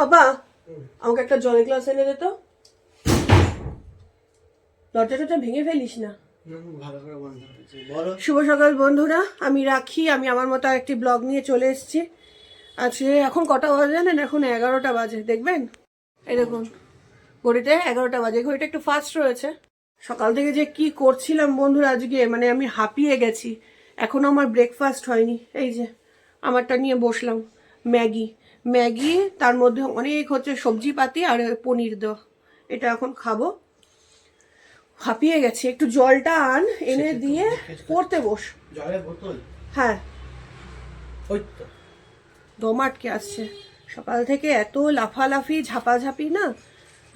পাপা, আমাকে একটা জলের গ্লাস এনে দে তো। দরজাটা ভেঙে ফেলিস না। শুভ সকাল বন্ধুরা, আমি রাখি, আমি আমার মতো একটি ব্লগ নিয়ে চলে এসেছি। আজকে এখন কটা বাজে জানেন? এখন এগারোটা বাজে, দেখবেন? দেখুন, ঘড়িতে এগারোটা বাজে, ঘড়িটা একটু ফাস্ট রয়েছে। সকাল থেকে যে কি করছিলাম বন্ধুরা আজকে মানে আমি হাঁপিয়ে গেছি। এখনও আমার ব্রেকফাস্ট হয়নি। এই যে, আমারটা নিয়ে বসলাম, ম্যাগি। ম্যাগি তার মধ্যে অনেক হচ্ছে সবজি পাতি আর পনির দেওয়া এটা এখন খাব। হাঁপিয়ে গেছি। একটু জলটা আন এনে দিয়ে পড়তে বস। জলের বোতল? হ্যাঁ। দম আটকে আসছে। সকাল থেকে এত লাফালাফি ঝাপাঝাপি না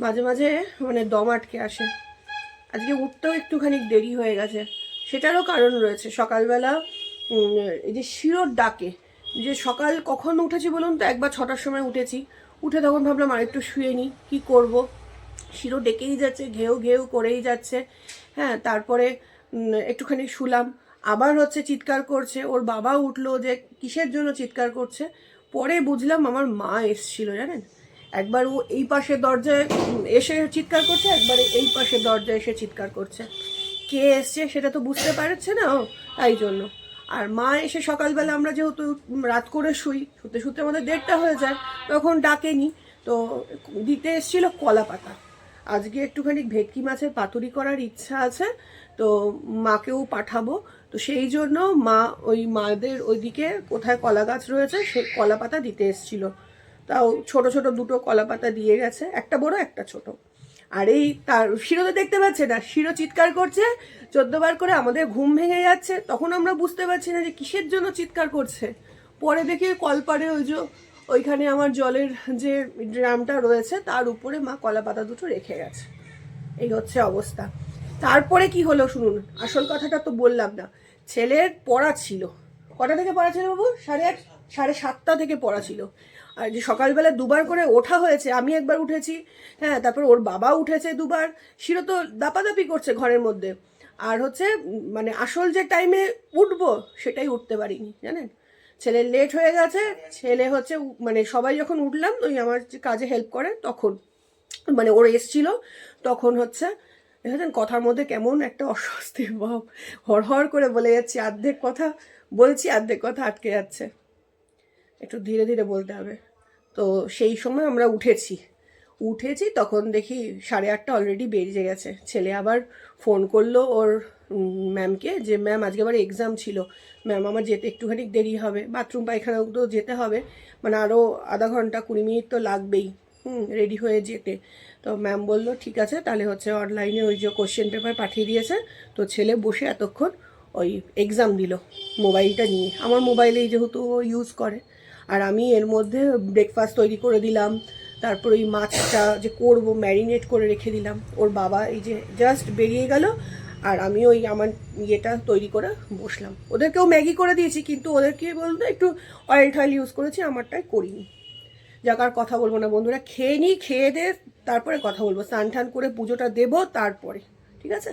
মাঝে মাঝে মানে দম আটকে আসে। আজকে উঠতেও একটুখানি দেরি হয়ে গেছে। সেটারও কারণ রয়েছে। সকালবেলা এই যে শিরোর ডাকে যে সকাল কখন উঠেছি বলুন তো, একবার ছটার সময় উঠেছি। উঠে তখন ভাবলাম আর একটু শুয়ে নিই, কী করব? শিরো ডেকেই যাচ্ছে, ঘেউ ঘেউ করেই যাচ্ছে। হ্যাঁ তারপরে একটুখানি শুলাম। আবার হচ্ছে চিৎকার করছে। ওর বাবা উঠল যে কিসের জন্য চিৎকার করছে? পরে বুঝলাম আমার মা এসছিল, জানেন? একবার ও এই পাশে দরজায় এসে চিৎকার করছে, একবার এই পাশে দরজায় এসে চিৎকার করছে। কে এসছে সেটা তো বুঝতে পারছে না ও, তাই জন্য। আর মা এসে সকালবেলা আমরা যেহেতু রাত করে শুই, শুতে শুতে আমাদের দেড়টা হয়ে যায়, তখন ডাকেনি। তো দিতে এসেছিল কলা পাতা। আজকে একটুখানি ভেটকি মাছের পাতুরি করার ইচ্ছা আছে, তো মাকেও পাঠাবো। তো সেই জন্য মা ওই মাদের ওইদিকে কোথায় কলা গাছ রয়েছে সে কলা পাতা দিতে এসেছিল। তাও ছোট ছোট দুটো কলা পাতা দিয়ে গেছে, একটা বড়, একটা ছোট। আর এই তার, শিরো তো দেখতে পাচ্ছে না। শিরো চিৎকার করছে, চোদ্দবার করে আমাদের ঘুম ভেঙে যাচ্ছে, তখন আমরা বুঝতে পারছি না যে কিসের জন্য চিৎকার করছে। পরে দেখি কলপারে ওই যে, ওইখানে আমার জলের যে ড্রামটা রয়েছে, তার উপরে মা কলা পাতা দুটো রেখে গেছে। এই হচ্ছে অবস্থা। তারপরে কি হলো শুনুন, আসল কথাটা তো বললাম না। ছেলের পড়া ছিল। কটা থেকে পড়া ছিল বাবু? সাড়ে আট, সাড়ে সাতটা থেকে পড়া ছিল। আর যে সকালবেলা দুবার করে ওঠা হয়েছে, আমি একবার উঠেছি হ্যাঁ তারপর ওর বাবা উঠেছে দুবার, শিরো তো দাপাদাপি করছে ঘরের মধ্যে। আর হচ্ছে মানে আসল যে টাইমে উঠবো, সেটাই উঠতে পারিনি, জানেন? ছেলে লেট হয়ে গেছে, ছেলে হচ্ছে মানে সবাই যখন উঠলাম, ওই আমার কাজে হেল্প করে, তখন মানে ওর এসছিল, তখন হচ্ছে, দেখেছেন কথার মধ্যে কেমন একটা অস্বস্তি ভাব হড়হড় করে বলে যাচ্ছি অর্ধেক কথা, বলছি অর্ধেক কথা আটকে যাচ্ছে। একটু ধীরে ধীরে বলতে হবে। তো সেই সময় আমরা উঠেছি। উঠেছি তখন দেখি সাড়ে আটটা অলরেডি বেরিয়ে গেছে। ছেলে আবার ফোন করল ওর ম্যামকে যে ম্যাম আজকে আবার এক্সাম ছিল। ম্যাম আমার যেতে একটুখানি দেরি হবে। বাথরুম পায়খানাও তো যেতে হবে। মানে আরও আধা ঘণ্টা, কুড়ি মিনিট তো লাগবেই। হুম রেডি হয়ে যেতে। তো ম্যাম বলল, ঠিক আছে, তাহলে হচ্ছে অনলাইনে ওই যে কোশ্চেন পেপার পাঠিয়ে দিয়েছে। তো ছেলে বসে এতক্ষণ ওই এক্সাম দিল মোবাইলটা নিয়ে। আমার মোবাইলেই যেহেতু ইউজ করে। আর আমি এর মধ্যে ব্রেকফাস্ট তৈরি করে দিলাম। তারপর ওই মাছটা যে করব ম্যারিনেট করে রেখে দিলাম। ওর বাবা এই যে জাস্ট বেরিয়ে গেল আর আমি ওই আমার ইয়েটা তৈরি করে বসলাম। ওদেরকেও ম্যাগি করে দিয়েছি, কিন্তু ওদেরকে বলতে একটু অয়েল টয়েল ইউজ করেছি, আমারটাই করিনি। যাক, আর কথা বলব না বন্ধুরা, খেয়ে নিই খেয়ে দে, তারপরে কথা বলব। স্নান টান করে পুজোটা দেবো, তারপরে, ঠিক আছে?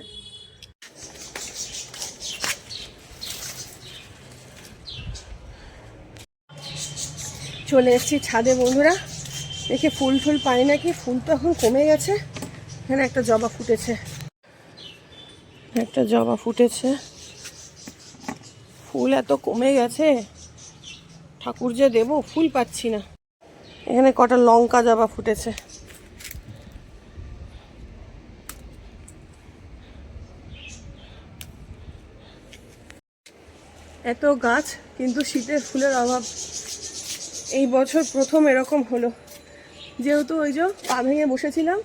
চলে এসেছি ছাদে, বন্ধুরা। দেখে ফুল ফুল পাই নাকি? ফুল তো এখন কমে গেছে। এখানে একটা জবা ফুটেছে। একটা জবা ফুটেছে। ফুল এত কমে গেছে। ঠাকুর যে দেবো, ফুল পাচ্ছি না। এখানে কটা লঙ্কা জবা ফুটেছে। এত গাছ, কিন্তু শীতের ফুলের অভাব। এই বছর প্রথম এরকম হলো। যেহেতু ওই যে পা ভেঙে বসেছিলাম,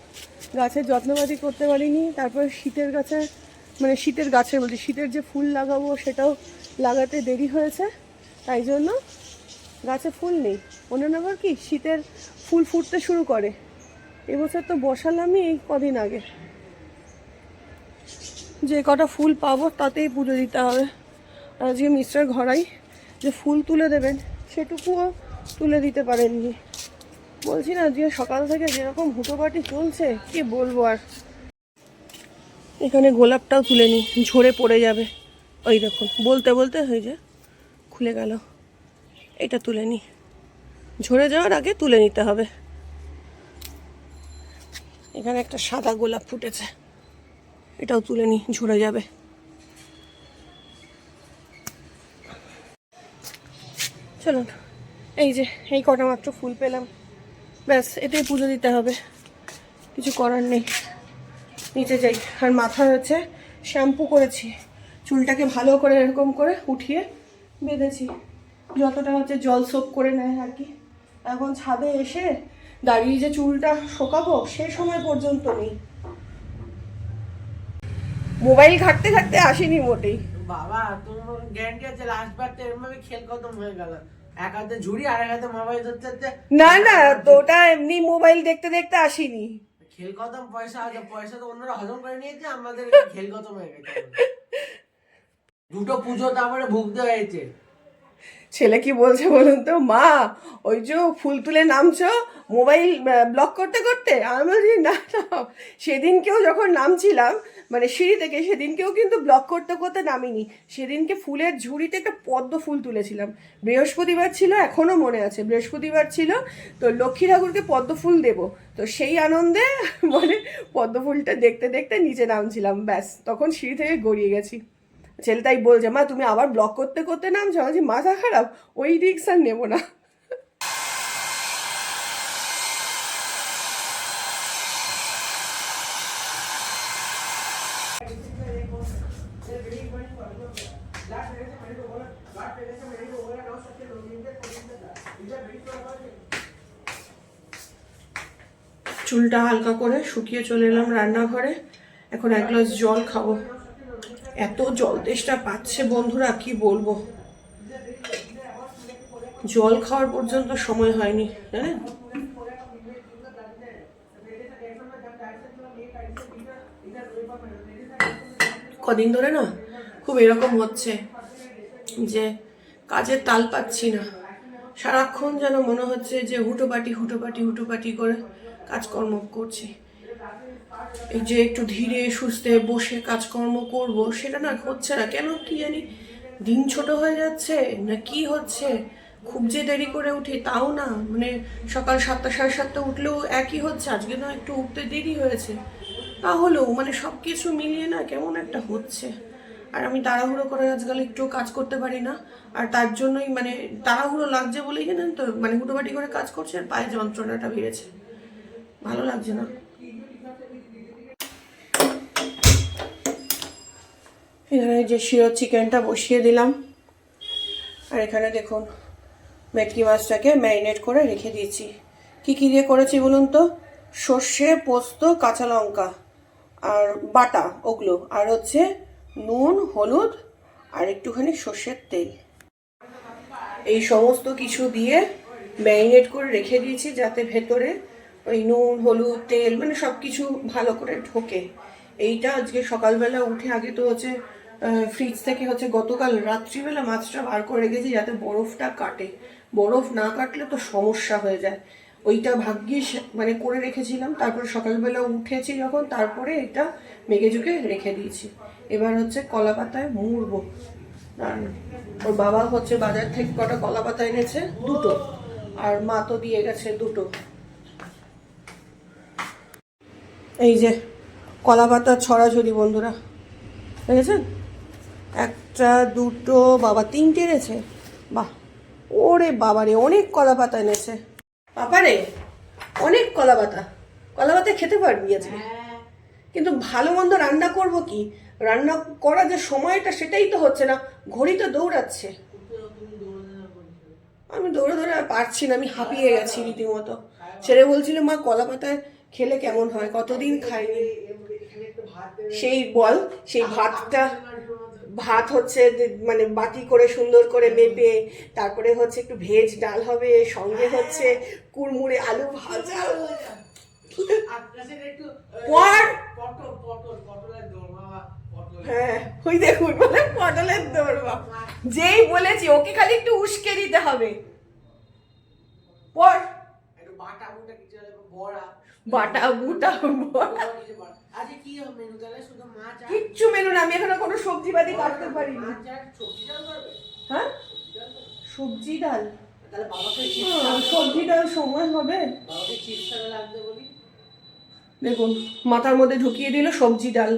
গাছের যত্নবাদি করতে পারিনি, তারপরে শীতের গাছে মানে শীতের গাছের বলছি, শীতের যে ফুল লাগাবো সেটাও লাগাতে দেরি হয়েছে, তাই জন্য গাছে ফুল নেই। অন্যান্যবার কি, শীতের ফুল ফুটতে শুরু করে। এবছর তো বসালামই এই কদিন আগে। যে কটা ফুল পাবো তাতেই পুজো দিতে হবে। আজকে মিস্টার ঘরাই যে ফুল তুলে দেবেন, সেটুকুও তুলে দিতে পারেননি। বলছি না যে সকাল থেকে যেরকম হুটোপাটি চলছে, কি বলব আর? এখানে গোলাপটাও তুলে নি, ঝরে পড়ে যাবে। ওই দেখুন, বলতে বলতে হয়ে যে খুলে গেল। এটা তুলে নি। ঝরে যাওয়ার আগে তুলে নিতে হবে। এখানে একটা সাদা গোলাপ ফুটেছে। এটাও তুলে নি, ঝরে যাবে। চলুন। এই যে, এই কটা মাত্র ফুল পেলাম। ব্যাস এটাই পুজো দিতে হবে। কিছু করার নেই। নিচে যাই। আর মাথা হচ্ছে শ্যাম্পু করেছি। চুলটাকে ভালো করে এরকম করে উঠিয়ে বেঁধেছি। যতটা হচ্ছে জল সোপ করে নেয় আর কি। এখন ছাদে এসে দাঁড়িয়ে যে চুলটা শোকাবো, সে সময় পর্যন্ত নেই। মোবাইল ঘাটতে ঘাটতে আসেনি মোটেই। বাবা তোমার গ্যারান্টি আছে? লাস্ট বার তো এরকম ভাবে খেল হয়ে গেল। ঝুড়ি আর হাতে মোবাইল ধরতে ধরতে না না তো ওটা এমনি মোবাইল দেখতে দেখতে আসেনি। খেল খতম পয়সা আছে পয়সা তো অন্যরা হজম করে নিয়েছে আমাদের খেল খতম হয়ে গেছে। দুটো পুজো তারপরে ভুগতে হয়েছে। ছেলে কি বলছে বলুন তো? মা ওই যে ফুল তুলে নামছো মোবাইল ব্লক করতে করতে? আমি বলছি না না সেদিনকেও যখন নামছিলাম মানে সিঁড়ি থেকে সেদিনকেও কিন্তু ব্লক করতে করতে নামিনি। সেদিনকে ফুলের ঝুড়িতে একটা পদ্ম ফুল তুলেছিলাম। বৃহস্পতিবার ছিল, এখনও মনে আছে। বৃহস্পতিবার ছিল, তো লক্ষ্মী ঠাকুরকে পদ্ম ফুল দেবো। তো সেই আনন্দে মানে পদ্ম ফুলটা দেখতে দেখতে নিচে নামছিলাম, ব্যাস। তখন সিঁড়ি থেকে গড়িয়ে গেছি। ছেলে তাই বলছে, মা, তুমি আবার ব্লক করতে করতে নামছো? মাথা খারাপ, ওই রিক্স আর নেব না। চুলটা হালকা করে শুকিয়ে চলে এলাম রান্নাঘরে। এখন এক গ্লাস জল খাব। এত জল তেষ্টা পাচ্ছে বন্ধুরা, কি বলব? জল খাওয়ার পর্যন্ত সময় হয়নি, জানেন? কদিন ধরে না খুব এরকম হচ্ছে যে কাজের তাল পাচ্ছি না। সারাক্ষণ যেন মনে হচ্ছে যে হুটোপাটি হুটোপাটি হুটোপাটি করে কাজকর্ম করছি। এই যে একটু ধীরে সুস্থে বসে কাজকর্ম করব, সেটা না হচ্ছে না। কেন কি জানি দিন ছোট হয়ে যাচ্ছে, না কি হচ্ছে? খুব যে দেরি করে উঠি তাও না। মানে সকাল সাতটা, সাড়ে সাতটা উঠলেও একই হচ্ছে, আজকে না একটু উঠতে দেরি হয়েছে। তাহলেও মানে সব কিছু মিলিয়ে না কেমন একটা হচ্ছে। আর আমি তাড়াহুড়ো করে আজকাল একটু কাজ করতে পারি না। আর তার জন্যই মানে তাড়াহুড়ো লাগছে বলেই জানেন তো মানে হুটোপাটি করে কাজ করছে আর পায়ে যন্ত্রণাটা বেড়েছে। ভালো লাগছে না। এখানে যে শিরো চিকেনটা বসিয়ে দিলাম। আর এখানে দেখুন মেটকি মাছটাকে ম্যারিনেট করে রেখে দিয়েছি। কি কী দিয়ে করেছি বলুন তো? সর্ষে, পোস্ত, কাঁচা লঙ্কা আর বাটা, ওগুলো। আর হচ্ছে নুন, হলুদ আর একটুখানি সর্ষের তেল। এই সমস্ত কিছু দিয়ে ম্যারিনেট করে রেখে দিয়েছি যাতে ভেতরে ওই নুন, হলুদ, তেল মানে সব কিছু ভালো করে ঢোকে। এইটা আজকে সকালবেলা উঠে আগে তো হচ্ছে ফ্রিজ থেকে হচ্ছে গতকাল রাত্রিবেলা মাছটা বার করে রেখেছি যাতে বরফটা কাটে। বরফ না কাটলে তো সমস্যা হয়ে যায়। ওইটা ভাগ্যিস মানে করে রেখেছিলাম, তারপর সকালবেলা উঠেছি যখন, তারপরে এটা মেঘে ঝুঁকে রেখে দিয়েছি। এবার হচ্ছে কলা পাতায় মুড়বো। আর ওর বাবা হচ্ছে বাজার থেকে কটা কলা পাতা এনেছে, দুটো। আর মা তো দিয়ে গেছে দুটো। এই যে কলা পাতা ছড়াছড়ি বন্ধুরা। দেখেছেন? একটা দুটো বাবা তিনটে এনেছে। বাহ! ওরে বাবারে অনেক কলা পাতা এনেছে। বাবারে অনেক কলা পাতা। কলা পাতা খেতে পারবি আজকে? কিন্তু ভালো মন্দ রান্না করব কি? রান্না করা যে সময়টা সেটাই তো হচ্ছে না। ঘড়ি তো দৌড়াচ্ছে। আমি দৌড়ে দৌড়ে আর পারছি না আমি হাঁপিয়ে গেছি রীতিমতো। ছেলে বলছিল মা কলা পাতায় খেলে কেমন হয়? কতদিন খাইনি? সেই বল সেই ভাতটা ভাত হচ্ছে মানে বাটি করে সুন্দর করে মেপে তারপরে হচ্ছে একটু ভেজ ডাল হবে সঙ্গে হচ্ছে কুড়মুড়ে আলু ভাজা। হ্যাঁ ওই দেখুন বলে পটলের যেই বলেছি ওকে খালি একটু উস্কে দিতে হবে। পর! বাটা কিছু বড়া। বাটা বুটা কিচ্ছু মেনু না আমি এখনও কোনো সবজি বাদি কাটতে ডাল করবে? হ্যাঁ? সবজি ডাল সবজি ডাল? সময় হবে। দেখুন মাথার মধ্যে ঢুকিয়ে দিল সবজি ডাল।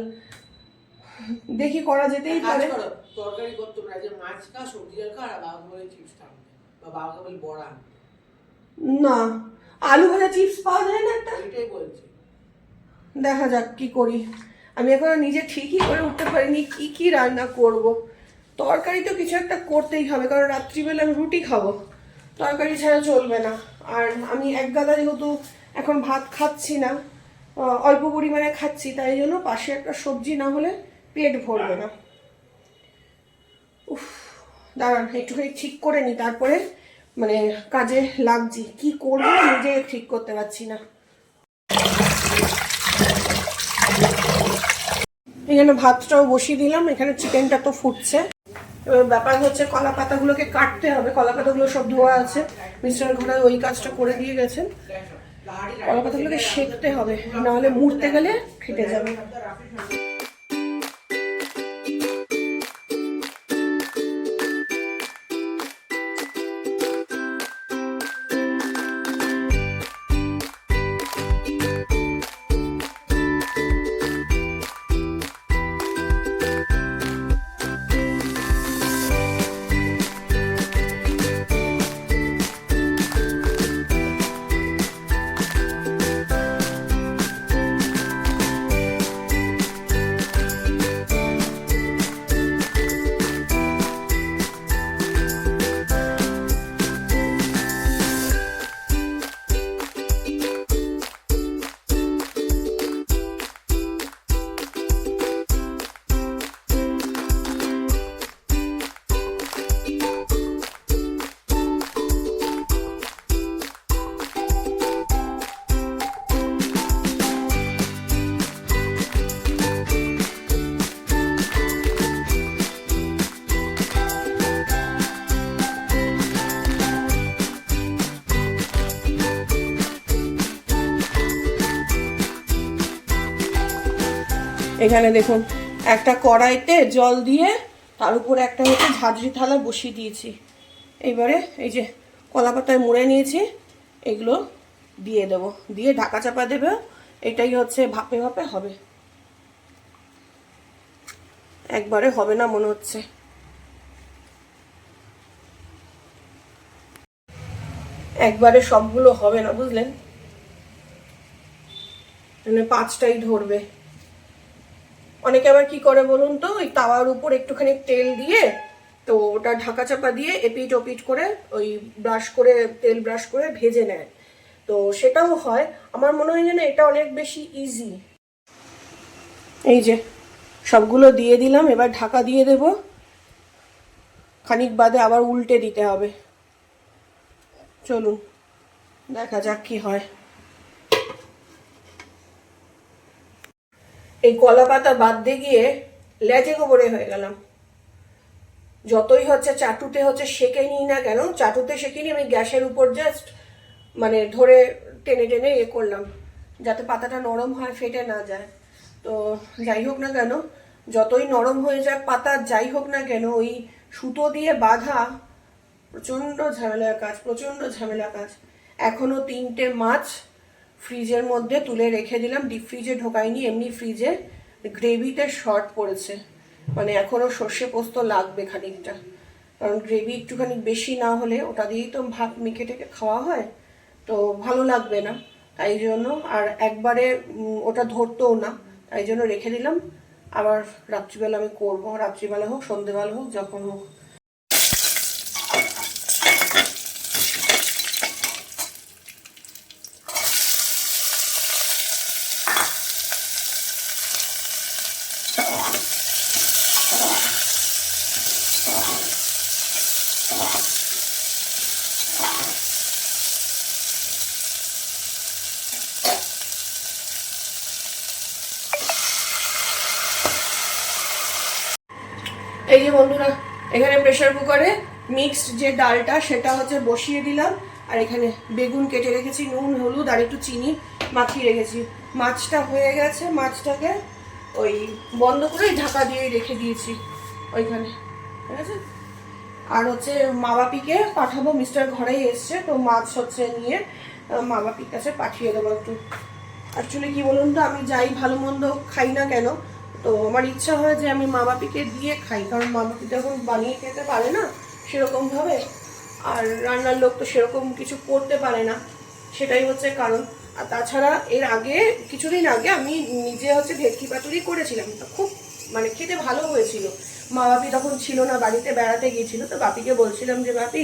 দেখি করা যেতেই পারে। তরকারি করতে না যে মাছ খা সবজি ডাল খা আর বাবাকে বলে চিপস খা বা বাবাকে বলে বড়া না আলু ভাজা চিপস পাওয়া যায় না একটা? দেখা যাক কি করি। আমি এখনও নিজে ঠিকই করে উঠতে পারিনি কি কি রান্না করব। তরকারি তো কিছু একটা করতেই হবে কারণ রাত্রিবেলা আমি রুটি খাব। তরকারি ছাড়া চলবে না। আর আমি এক গাদা যেহেতু এখন ভাত খাচ্ছি না অল্প পরিমাণে খাচ্ছি তাই জন্য পাশে একটা সবজি না হলে পেট ভরবে না। উফ দাঁড়ান একটুখানি ঠিক করে নি তারপরে মানে কাজে লাগছি। কি করব নিজে ঠিক করতে পারছি না। এখানে ভাতটাও বসিয়ে দিলাম, এখানে চিকেনটা তো ফুটছে। এবার ব্যাপার হচ্ছে কলা পাতাগুলোকে কাটতে হবে, কলা পাতাগুলো সব ধোয়া আছে। মিস্টার ঘরে ওই কাজটা করে দিয়ে গেছেন। কলা পাতাগুলোকে সেঁকতে হবে, নাহলে মুড়তে গেলে ফেটে যাবে। এখানে দেখুন, একটা কড়াইতে জল দিয়ে তার উপরে একটা হচ্ছে ঝাঁঝরি থালা বসিয়ে দিয়েছি। এইবারে এই যে কলা পাতায় মুড়ে নিয়েছি, এগুলো দিয়ে দেব। দিয়ে ঢাকা চাপা দেবে, এটাই হচ্ছে ভাপে ভাপে হবে। একবারে হবে না মনে হচ্ছে। একবারে সবগুলো হবে না, বুঝলেন? মানে পাঁচটাই ধরবে। অনেকে আবার কি করে বলুন তো? ওই তাওয়ার উপর একটুখানি তেল দিয়ে, তো ওটা ঢাকা চাপা দিয়ে এপিট ওপিট করে ওই ব্রাশ করে, তেল ব্রাশ করে ভেজে নেয়। তো সেটাও হয়। আমার মনে হয় যেন এটা অনেক বেশি ইজি এই যে, সবগুলো দিয়ে দিলাম। এবার ঢাকা দিয়ে দেব। খানিক বাদে আবার উল্টে দিতে হবে। চলুন, দেখা যাক কি হয়। এই কলা পাতা বাদ দিয়ে গিয়ে লেজে গোবরে হয়ে গেলাম। যতই হচ্ছে চাটুতে হচ্ছে সেকে নিই না কেন, চাটুতে সেকে নিই আমি গ্যাসের উপর জাস্ট মানে ধরে টেনে টেনে এ করলাম, যাতে পাতাটা নরম হয়, ফেটে না যায়। তো যাই হোক না কেন, যতই নরম হয়ে যাক পাতা, যাই হোক না কেন, ওই সুতো দিয়ে বাঁধা প্রচণ্ড ঝামেলার কাজ, প্রচণ্ড ঝামেলা কাজ। এখনও তিনটে মাছ ফ্রিজের মধ্যে তুলে রেখে দিলাম ডিপ ফ্রিজে ঢোকাইনি এমনি ফ্রিজে গ্রেভিতে শর্ট পড়েছে। মানে এখনও সর্ষে পোস্ত লাগবে খানিকটা। কারণ গ্রেভি একটুখানি বেশি না হলে ওটা দিয়েই তো ভাত মেখে টেকে খাওয়া হয়, তো ভালো লাগবে না। তাই জন্য আর একবারে ওটা ধরতেও না। তাই জন্য রেখে দিলাম। আবার রাত্রিবেলা আমি করব। রাত্রিবেলা হোক, সন্ধেবেলা হোক, যখন হোক। যে বন্ধুরা, এখানে প্রেসার কুকারে মিক্সড যে ডালটা, সেটা হচ্ছে বসিয়ে দিলাম। আর এখানে বেগুন কেটে রেখেছি, নুন, হলুদ আর একটু চিনি মাখিয়ে রেখেছি। মাছটা হয়ে গেছে, মাছটাকে ওই বন্ধ করে ঢাকা দিয়ে রেখে দিয়েছি ওইখানে। ঠিক আছে? আর হচ্ছে মা বাপিকে পাঠাবো মিস্টার ঘরেই এসছে, তো মাছ হচ্ছে নিয়ে মা বাপির কাছে পাঠিয়ে দেবো একটু। অ্যাকচুয়ালি কি বলুন তো, আমি যাই ভালো মন্দ খাই না কেন তো আমার ইচ্ছা হয় যে আমি মা বাপিকে দিয়ে খাই, কারণ মা বাপি এখন বানিয়ে খেতে পারে না সেরকমভাবে, আর রান্নার লোক তো সেরকম কিছু করতে পারে না, সেটাই হচ্ছে কারণ। আর তাছাড়া এর আগে, কিছুদিন আগে আমি নিজে হচ্ছে ভেটকি পাতুরি করেছিলাম, তো খুব মানে খেতে ভালো হয়েছিল। মা বাপি তখন ছিল না, বাড়িতে বেড়াতে গিয়েছিল, তো বাপিকে বলছিলাম যে, বাপি,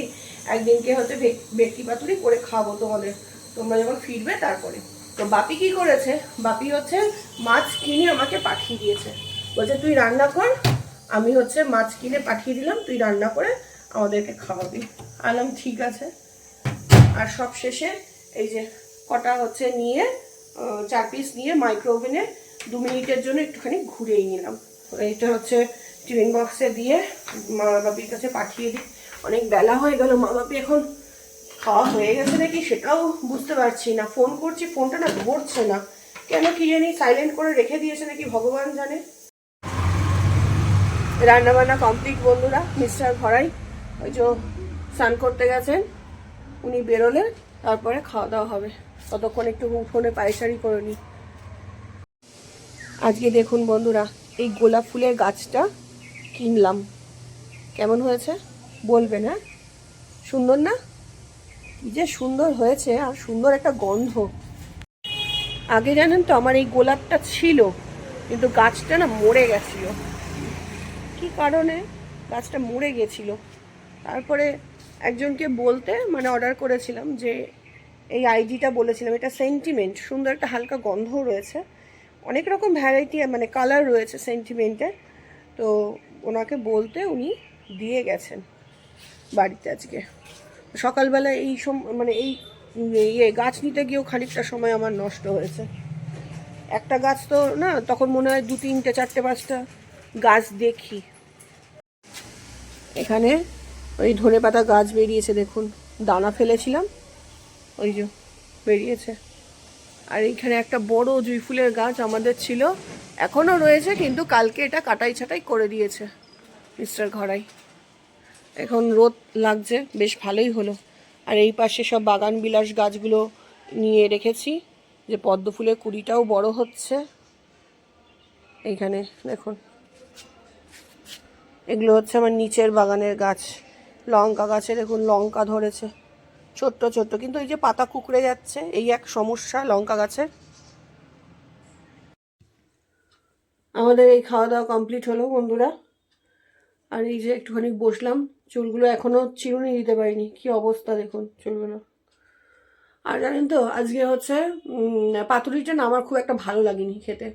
একদিনকে হচ্ছে ভেটকি পাতুরি করে খাব তোমাদের, তোমরা যখন ফিরবে তারপরে। তো বাপি কি করেছে? বাপি হচ্ছে মাছ কিনে আমাকে পাঠিয়ে দিয়েছে। বলছে, তুই রান্না কর, আমি হচ্ছে মাছ কিনে পাঠিয়ে দিলাম, তুই রান্না করে আমাদেরকে খাওয়াবি। আলাম ঠিক আছে। আর সব শেষে এই যে কটা হচ্ছে নিয়ে চার পিস নিয়ে মাইক্রো ওভেনে দু মিনিটের জন্য একটুখানি ঘুরেই নিলাম। এইটা হচ্ছে টিফিন বক্সে দিয়ে মা বাপির কাছে পাঠিয়ে দিই। অনেক বেলা হয়ে গেল, মা বাপি এখন খাওয়া হয়ে গেছে নাকি সেটাও বুঝতে পারছি না। ফোন করছি, ফোনটা না ধরছে না। কেন কি জানি সাইলেন্ট করে রেখে দিয়েছে নাকি ভগবান জানে। রান্না বান্না কমপ্লিট বন্ধুরা মিস্টার ভরাই, ওই যে স্নান করতে গেছেন, উনি বেরোলে তারপরে খাওয়া দাওয়া হবে। ততক্ষণ একটু ফোনে পায়সারি করে নিই। আজকে দেখুন বন্ধুরা, এই গোলাপ ফুলের গাছটা কিনলাম। কেমন হয়েছে? বলবেন হ্যাঁ? সুন্দর না? যে সুন্দর হয়েছে আর সুন্দর একটা গন্ধ। আগে জানেন তো আমার এই গোলাপটা ছিল, কিন্তু গাছটা না মরে গেছিল। কি কারণে? গাছটা মরে গেছিল। তারপরে একজনকে বলতে মানে অর্ডার করেছিলাম যে, এই আইডিটা বলেছিলাম, এটা সেন্টিমেন্ট সুন্দর একটা হালকা গন্ধও রয়েছে। অনেক রকম ভ্যারাইটি মানে কালার রয়েছে সেন্টিমেন্টের তো ওনাকে বলতে উনি দিয়ে গেছেন বাড়িতে আজকে। সকালবেলা এই সম মানে এই ইয়ে গাছ নিতে গিয়েও খানিকটা সময় আমার নষ্ট হয়েছে। একটা গাছ তো, না, তখন মনে হয় দু, তিনটে, চারটে, পাঁচটা গাছ দেখি। এখানে ওই ধনে পাতা গাছ বেরিয়েছে, দেখুন। দানা ফেলেছিলাম, ওই যে বেরিয়েছে। আর এইখানে একটা বড় জুই ফুলের গাছ আমাদের ছিল, এখনও রয়েছে, কিন্তু কালকে এটা কাটাই ছাটাই করে দিয়েছে মিস্টার ঘরাই। এখন রোদ লাগছে, বেশ ভালোই হলো। আর এই পাশে সব বাগান বিলাস গাছগুলো নিয়ে রেখেছি, যে পদ্ম ফুলের কুড়িটাও বড় হচ্ছে। এইখানে দেখুন। এগুলো হচ্ছে আমার নিচের বাগানের গাছ। লঙ্কা গাছে দেখুন, লঙ্কা ধরেছে। ছোট্ট ছোট্ট। কিন্তু এই যে পাতা কুকড়ে যাচ্ছে, এই এক সমস্যা লঙ্কা গাছের। আমাদের এই খাওয়া দাওয়া কমপ্লিট হলো বন্ধুরা। আর এই যে একটুখানি বসলাম। চুলগুলো এখনও চিরুনি দিতে পারিনি। কি অবস্থা দেখুন চুলগুলো আর জানেন তো, আজকে হচ্ছে পাতুরিটা না আমার খুব একটা ভালো লাগেনি খেতে।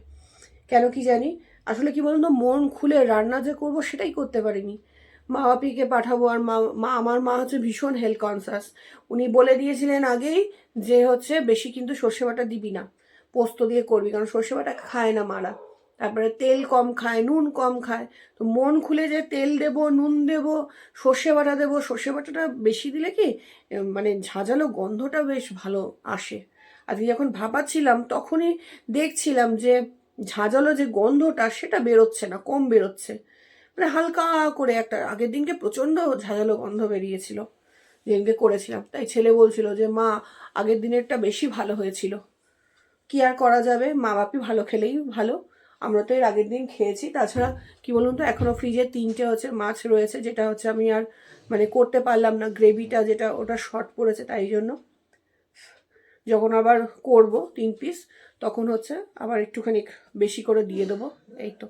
কেন কি জানি? আসলে কি বলুন তো, মন খুলে রান্না যে করব সেটাই করতে পারিনি। মা বাপিকে পাঠাবো আর মা মা, আমার মা হচ্ছে ভীষণ হেলথ কনসাস উনি বলে দিয়েছিলেন আগেই যে হচ্ছে, বেশি কিন্তু সর্ষে বাটা দিবি না, পোস্ত দিয়ে করবি, কারণ সর্ষে বাটা খায় না মারা। তারপরে তেল কম খায়, নুন কম খায়। তো মন খুলে যে তেল দেব, নুন দেব, সর্ষে বাটা দেবো, সর্ষে বাটাটা বেশি দিলে কি মানে ঝাঁঝালো গন্ধটা বেশ ভালো আসে। আজকে যখন ভাপাচ্ছিলাম তখনই দেখছিলাম যে ঝাঁঝালো যে গন্ধটা, সেটা বেরোচ্ছে না, কম বেরোচ্ছে। মানে হালকা করে একটা, আগের দিনকে প্রচণ্ড ঝাঁঝালো গন্ধ বেরিয়েছিল, যেদিনকে করেছিলাম। তাই ছেলে বলছিল যে, মা, আগের দিনেরটা বেশি ভালো হয়েছিল। কি আর করা যাবে? মা বাপি ভালো, খেলেই ভালো। আমরা তো এর আগের দিন খেয়েছি। তাছাড়া, কি বলুন তো এখনও ফ্রিজে তিনটে হচ্ছে মাছ রয়েছে, যেটা হচ্ছে আমি আর মানে করতে পারলাম না। গ্রেভিটা যেটা, ওটা শর্ট পড়েছে, তাই জন্য। যখন আবার করব তিন পিস তখন হচ্ছে আবার একটুখানি বেশি করে দিয়ে দেবো। এই তো।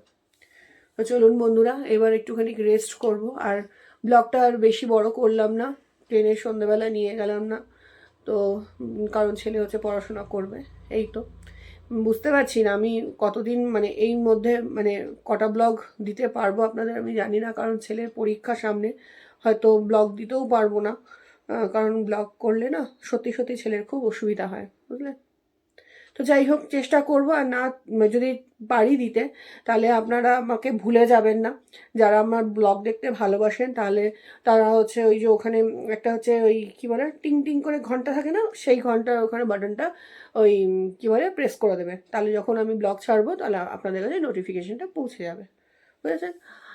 তো চলুন বন্ধুরা, এবার একটুখানি রেস্ট করব। আর ব্লগটা আর বেশি বড় করলাম না ট্রেনের সন্ধ্যেবেলা নিয়ে গেলাম না। তো কারণ ছেলে হচ্ছে পড়াশোনা করবে। এই তো। বুঝতে পারছি না। আমি কতদিন মানে এই মধ্যে মানে কটা ব্লগ দিতে পারব আপনাদের আমি জানি না, কারণ ছেলের পরীক্ষা সামনে। হয়তো ব্লগ দিতেও পারব না কারণ ব্লগ করলে না সত্যি সত্যি ছেলের খুব অসুবিধা হয়, বুঝলেন? তো যাই হোক, চেষ্টা করব। আর না, যদি পারি দিতে, তাহলে আপনারা আমাকে ভুলে যাবেন না। যারা আমার ব্লগ দেখতে ভালোবাসেন, তাহলে তারা হচ্ছে ওই যে ওখানে একটা হচ্ছে ওই কি বলে টিং টিং করে ঘণ্টা থাকে না? সেই ঘণ্টা, ওখানে বাটনটা ওই কি বলে প্রেস করে দেবে। তাহলে যখন আমি ব্লগ ছাড়বো, তাহলে আপনাদের কাছে নোটিফিকেশনটা পৌঁছে যাবে। বুঝেছেন?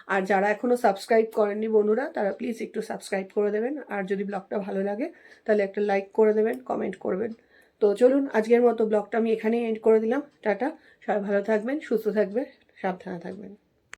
আর যারা এখনও সাবস্ক্রাইব করেননি বন্ধুরা, তারা প্লিজ একটু সাবস্ক্রাইব করে দেবেন। আর যদি ব্লগটা ভালো লাগে, তাহলে একটা লাইক করে দেবেন কমেন্ট করবেন। তো চলুন আজকের মতো ব্লগটা আমি এখানেই এন্ড করে দিলাম। টাটা। সবাই ভালো থাকবেন, সুস্থ থাকবেন, সাবধানে থাকবেন।